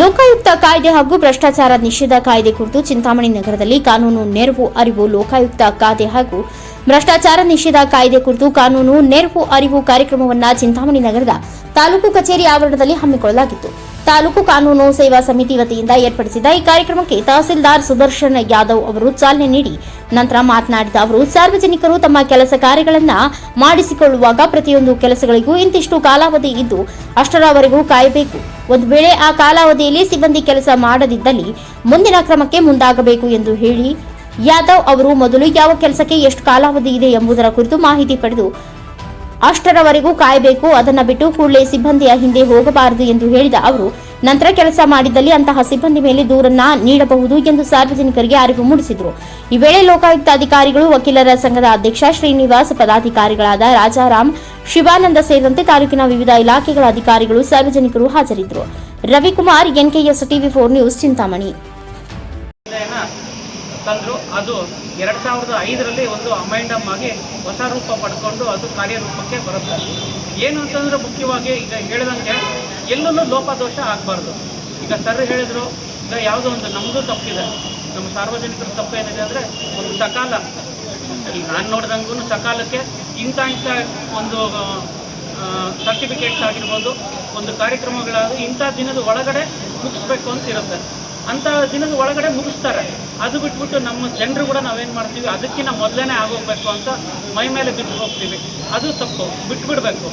ಲೋಕಾಯುಕ್ತ ಕಾಯ್ದೆ ಹಾಗೂ ಭ್ರಷ್ಟಾಚಾರ ನಿಷೇಧ ಕಾಯ್ದೆ ಕುರಿತು ಚಿಂತಾಮಣಿ ನಗರದಲ್ಲಿ ಕಾನೂನು ನೆರವು ಅರಿವು, ಲೋಕಾಯುಕ್ತ ಕಾಯ್ದೆ ಹಾಗೂ ಭ್ರಷ್ಟಾಚಾರ ನಿಷೇಧ ಕಾಯ್ದೆ ಕುರಿತು ಕಾನೂನು ನೆರವು ಅರಿವು ಕಾರ್ಯಕ್ರಮವನ್ನು ಚಿಂತಾಮಣಿ ನಗರದ ತಾಲೂಕು ಕಚೇರಿ ಆವರಣದಲ್ಲಿ ಹಮ್ಮಿಕೊಳ್ಳಲಾಗಿತ್ತು. ತಾಲೂಕು ಕಾನೂನು ಸೇವಾ ಸಮಿತಿ ವತಿಯಿಂದ ಏರ್ಪಡಿಸಿದ ಈ ಕಾರ್ಯಕ್ರಮಕ್ಕೆ ತಹಸೀಲ್ದಾರ್ ಸುದರ್ಶನ್ ಯಾದವ್ ಅವರು ಚಾಲನೆ ನೀಡಿ ನಂತರ ಮಾತನಾಡಿದ ಅವರು, ಸಾರ್ವಜನಿಕರು ತಮ್ಮ ಕೆಲಸ ಕಾರ್ಯಗಳನ್ನು ಮಾಡಿಸಿಕೊಳ್ಳುವಾಗ ಪ್ರತಿಯೊಂದು ಕೆಲಸಗಳಿಗೂ ಇಂತಿಷ್ಟು ಕಾಲಾವಧಿ ಇದ್ದು ಅಷ್ಟರವರೆಗೂ ಕಾಯಬೇಕು. ಒಂದು ವೇಳೆ ಆ ಕಾಲಾವಧಿಯಲ್ಲಿ ಸಿಬ್ಬಂದಿ ಕೆಲಸ ಮಾಡದಿದ್ದಲ್ಲಿ ಮುಂದಿನ ಕ್ರಮಕ್ಕೆ ಮುಂದಾಗಬೇಕು ಎಂದು ಹೇಳಿ, ಯಾದವ್ ಅವರು ಮೊದಲು ಯಾವ ಕೆಲಸಕ್ಕೆ ಎಷ್ಟು ಕಾಲಾವಧಿ ಇದೆ ಎಂಬುದರ ಕುರಿತು ಮಾಹಿತಿ ಪಡೆದು ಅಷ್ಟರವರೆಗೂ ಕಾಯಬೇಕು, ಅದನ್ನ ಬಿಟ್ಟು ಕೂಡಲೇ ಸಿಬ್ಬಂದಿಯ ಹಿಂದೆ ಹೋಗಬಾರದು ಎಂದು ಹೇಳಿದ ಅವರು, ನಂತರ ಕೆಲಸ ಮಾಡಿದಲ್ಲಿ ಅಂತಹ ಸಿಬ್ಬಂದಿ ಮೇಲೆ ದೂರನ್ನ ನೀಡಬಹುದು ಎಂದು ಸಾರ್ವಜನಿಕರಿಗೆ ಅರಿವು ಮೂಡಿಸಿದರು. ಈ ವೇಳೆ ಲೋಕಾಯುಕ್ತ ಅಧಿಕಾರಿಗಳು, ವಕೀಲರ ಸಂಘದ ಅಧ್ಯಕ್ಷ, ಶ್ರೀನಿವಾಸ್ ಪದಾಧಿಕಾರಿಗಳಾದ ರಾಜಾರಾಮ್ ಶಿವಾನಂದ ಸೇರಿದಂತೆ ತಾಲೂಕಿನ ವಿವಿಧ ಇಲಾಖೆಗಳ ಅಧಿಕಾರಿಗಳು, ಸಾರ್ವಜನಿಕರು ಹಾಜರಿದ್ದರು. Ravikumar, NKS TV four news Chintamani. ತಂದ್ರು. ಅದು ಎರಡು ಸಾವಿರದ ಐದರಲ್ಲಿ ಒಂದು ಅಮೈಂಡಮ್ ಆಗಿ ಹೊಸ ರೂಪ ಪಡ್ಕೊಂಡು ಅದು ಕಾರ್ಯರೂಪಕ್ಕೆ ಬರುತ್ತೆ. ಏನು ಅಂತಂದ್ರೆ ಮುಖ್ಯವಾಗಿ ಈಗ ಹೇಳಿದಂಗೆ ಎಲ್ಲೂ ಲೋಪದೋಷ ಆಗಬಾರ್ದು. ಈಗ ಸರ್ ಹೇಳಿದ್ರು ಈಗ ಯಾವುದೋ ಒಂದು ನಮ್ಮದು ತಪ್ಪಿದೆ. ನಮ್ಮ ಸಾರ್ವಜನಿಕರ ತಪ್ಪು ಏನಿದೆ ಅಂದರೆ ಒಂದು ಸಕಾಲ. ಈಗ ನಾನು ನೋಡಿದಂಗೂ ಸಕಾಲಕ್ಕೆ ಇಂಥ ಇಂಥ ಒಂದು ಸರ್ಟಿಫಿಕೇಟ್ಸ್ ಆಗಿರ್ಬೋದು, ಒಂದು ಕಾರ್ಯಕ್ರಮಗಳಾದ ಇಂಥ ದಿನದ ಒಳಗಡೆ ಮುಗಿಸ್ಬೇಕು ಅಂತ ಇರುತ್ತೆ. ಅಂಥ ದಿನದ ಒಳಗಡೆ ಮುಗಿಸ್ತಾರೆ. ಅದು ಬಿಟ್ಬಿಟ್ಟು ನಮ್ಮ ಜನರು ಕೂಡ ನಾವೇನು ಮಾಡ್ತೀವಿ, ಅದಕ್ಕಿಂತ ಮೊದಲೇ ಆಗೋಗ್ಬೇಕು ಅಂತ ಮೈ ಮೇಲೆ ಬಿದ್ದು ಹೋಗ್ತೀವಿ. ಅದು ತಪ್ಪು, ಬಿಟ್ಬಿಡ್ಬೇಕು.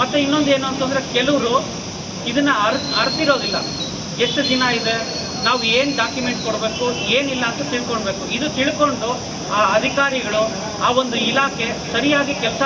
ಮತ್ತು ಇನ್ನೊಂದು ಏನು ಅಂತಂದರೆ ಕೆಲವರು ಇದನ್ನು ಅರ್, ಅರ್ತಿರೋದಿಲ್ಲ. ಎಷ್ಟು ದಿನ ಇದೆ, ನಾವು ಏನು ಡಾಕ್ಯುಮೆಂಟ್ ಕೊಡಬೇಕು, ಏನಿಲ್ಲ ಅಂತ ತಿಳ್ಕೊಳ್ಬೇಕು. ಇದು ತಿಳ್ಕೊಂಡು ಆ ಅಧಿಕಾರಿಗಳು ಆ ಒಂದು ಇಲಾಖೆ ಸರಿಯಾಗಿ ಕೆಲಸ